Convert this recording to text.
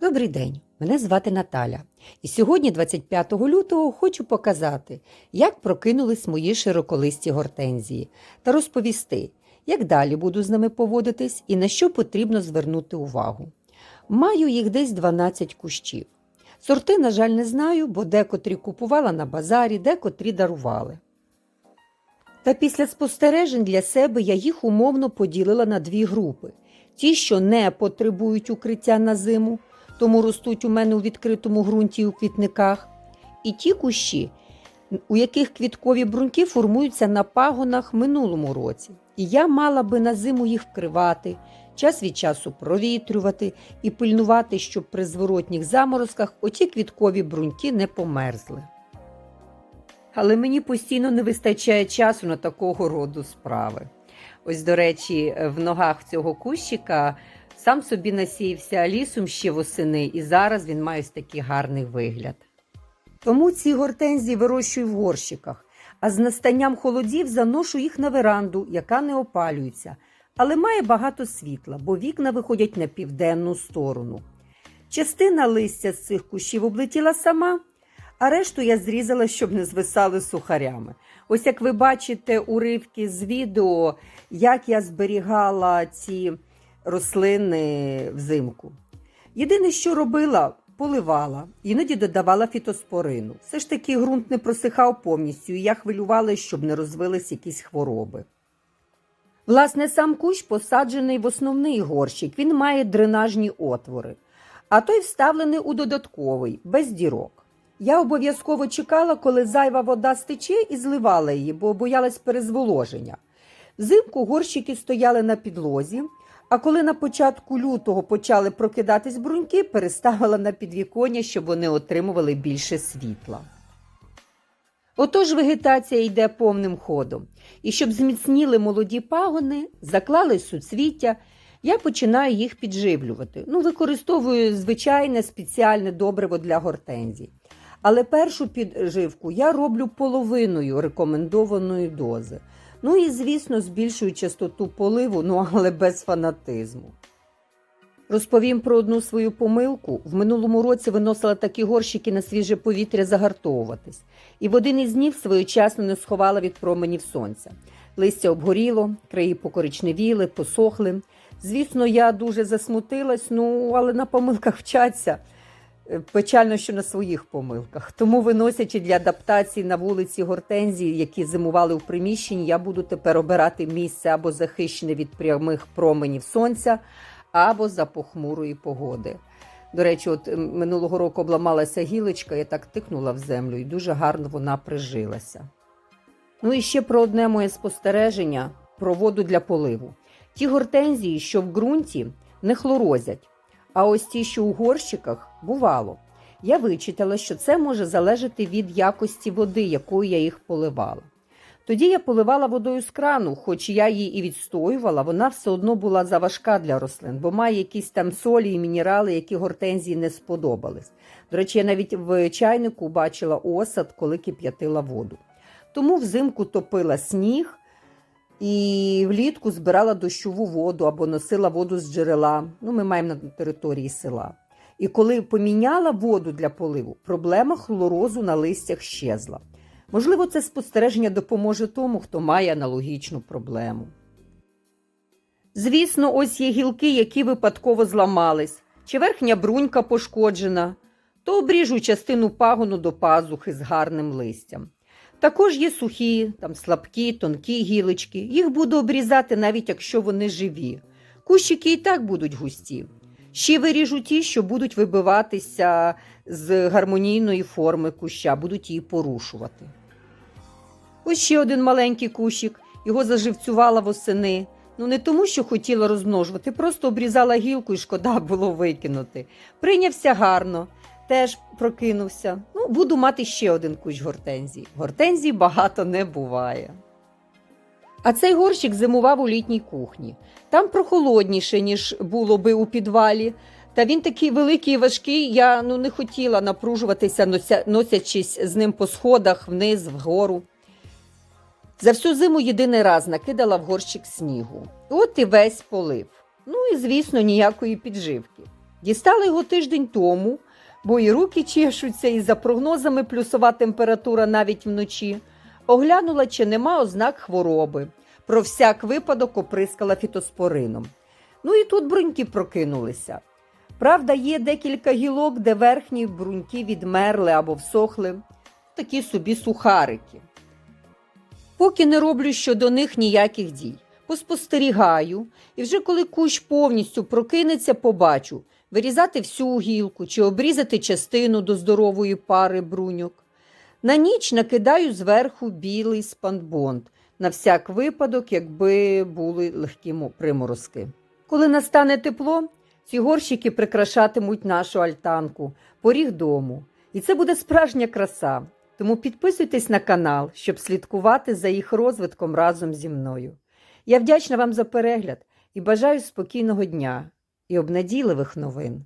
Добрий день, мене звати Наталя. І сьогодні, 25 лютого, хочу показати, як прокинулись мої широколисті гортензії та розповісти, як далі буду з ними поводитись і на що потрібно звернути увагу. Маю їх десь 12 кущів. Сорти, на жаль, не знаю, бо декотрі купувала на базарі, декотрі дарували. Та після спостережень для себе я їх умовно поділила на дві групи: ті, що не потребують укриття на зиму, тому ростуть у мене у відкритому ґрунті у квітниках, і ті кущі, у яких квіткові бруньки формуються на пагонах минулому році. І я мала би на зиму їх вкривати, час від часу провітрювати і пильнувати, щоб при зворотніх заморозках оті квіткові бруньки не померзли. Але мені постійно не вистачає часу на такого роду справи. Ось, до речі, в ногах цього кущика сам собі насіявся лісом ще восени, і зараз він має ось такий гарний вигляд. Тому ці гортензії вирощую в горщиках, а з настанням холодів заношу їх на веранду, яка не опалюється, але має багато світла, бо вікна виходять на південну сторону. Частина листя з цих кущів облетіла сама, а решту я зрізала, щоб не звисали сухарями. Ось як ви бачите уривки з відео, як я зберігала ці рослини взимку. Єдине, що робила, поливала, іноді додавала фітоспорину. Все ж таки ґрунт не просихав повністю, і я хвилювалася, щоб не розвились якісь хвороби. Власне, сам кущ посаджений в основний горщик, він має дренажні отвори, а той вставлений у додатковий, без дірок. Я обов'язково чекала, коли зайва вода стече, і зливала її, бо боялась перезволоження. Взимку горщики стояли на підлозі, а коли на початку лютого почали прокидатись бруньки, переставила на підвіконня, щоб вони отримували більше світла. Отож вегетація йде повним ходом. І щоб зміцніли молоді пагони, заклали суцвіття, я починаю їх підживлювати. Ну, використовую звичайне спеціальне добриво для гортензій. Але першу підживку я роблю половиною рекомендованої дози. Ну і, звісно, збільшую частоту поливу, ну але без фанатизму. Розповім про одну свою помилку. В минулому році виносила такі горщики на свіже повітря загартовуватись, і в один із днів своєчасно не сховала від променів сонця. Листя обгоріло, краї покоричневіли, посохли. Звісно, я дуже засмутилась, ну але на помилках вчаться. Печально, що на своїх помилках. Тому, виносячи для адаптації на вулиці гортензії, які зимували в приміщенні, я буду тепер обирати місце або захищене від прямих променів сонця, або за похмурої погоди. До речі, от минулого року обламалася гілочка, я так тикнула в землю, і дуже гарно вона прижилася. Ну і ще про одне моє спостереження про воду для поливу. Ті гортензії, що в ґрунті, не хлорозять. А ось ті, що у горщиках, бувало. Я вичитала, що це може залежати від якості води, якою я їх поливала. Тоді я поливала водою з крану, хоч я її і відстоювала, вона все одно була заважка для рослин, бо має якісь там солі і мінерали, які гортензії не сподобались. До речі, я навіть в чайнику бачила осад, коли кип'ятила воду. Тому взимку топила сніг і влітку збирала дощову воду або носила воду з джерела. Ну, ми маємо на території села. І коли поміняла воду для поливу, проблема хлорозу на листях щезла. Можливо, це спостереження допоможе тому, хто має аналогічну проблему. Звісно, ось є гілки, які випадково зламались, чи верхня брунька пошкоджена, то обріжу частину пагону до пазухи з гарним листям. Також є сухі, там слабкі, тонкі гілочки. Їх буду обрізати, навіть якщо вони живі. Кущики і так будуть густі. Ще виріжу ті, що будуть вибиватися з гармонійної форми куща, будуть її порушувати. Ось ще один маленький кущик, його заживцювала восени. Ну не тому, що хотіла розмножувати, просто обрізала гілку і шкода було викинути. Прийнявся гарно, теж прокинувся. Ну, буду мати ще один кущ гортензій. Гортензій багато не буває. А цей горщик зимував у літній кухні. Там прохолодніше, ніж було би у підвалі. Та він такий великий і важкий, я ну, не хотіла напружуватися, нося, носячись з ним по сходах вниз, вгору. За всю зиму єдиний раз накидала в горщик снігу. От і весь полив. Ну і, звісно, ніякої підживки. Дістала його тиждень тому, бо і руки чешуться, і за прогнозами плюсова температура навіть вночі. Оглянула, чи нема ознак хвороби. Про всяк випадок оприскала фітоспорином. Ну і тут бруньки прокинулися. Правда, є декілька гілок, де верхні бруньки відмерли або всохли, такі собі сухарики. Поки не роблю щодо них ніяких дій. Поспостерігаю, і вже коли кущ повністю прокинеться, побачу вирізати всю гілку чи обрізати частину до здорової пари бруньок. На ніч накидаю зверху білий спанбонд, на всяк випадок, якби були легкі приморозки. Коли настане тепло, ці горщики прикрашатимуть нашу альтанку, поріг дому. І це буде справжня краса. Тому підписуйтесь на канал, щоб слідкувати за їх розвитком разом зі мною. Я вдячна вам за перегляд і бажаю спокійного дня і обнадійливих новин.